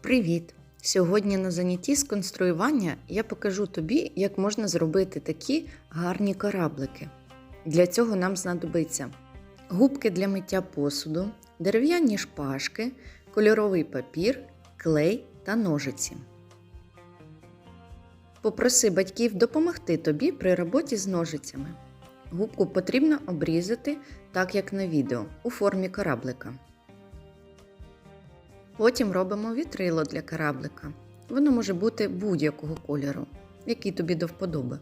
Привіт! Сьогодні на занятті з конструювання я покажу тобі, як можна зробити такі гарні кораблики. Для цього нам знадобиться губки для миття посуду, дерев'яні шпажки, кольоровий папір, клей та ножиці. Попроси батьків допомогти тобі при роботі з ножицями. Губку потрібно обрізати, так як на відео, у формі кораблика. Потім робимо вітрило для кораблика. Воно може бути будь-якого кольору, який тобі до вподоби.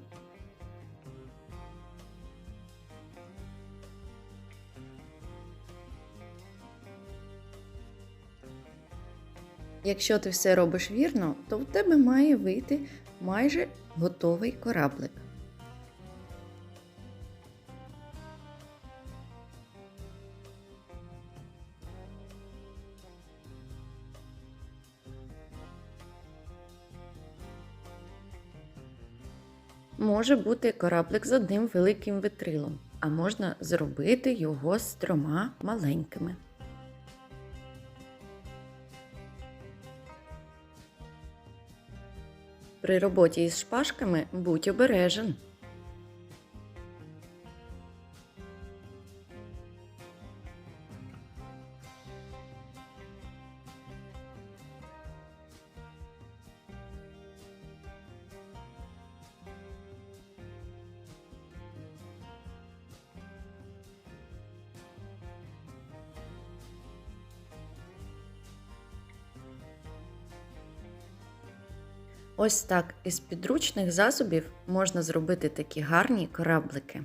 Якщо ти все робиш вірно, то в тебе має вийти майже готовий кораблик. Може бути кораблик з одним великим витрилом, а можна зробити його з трьома маленькими. При роботі із шпажками будь обережен. Ось так із підручних засобів можна зробити такі гарні кораблики.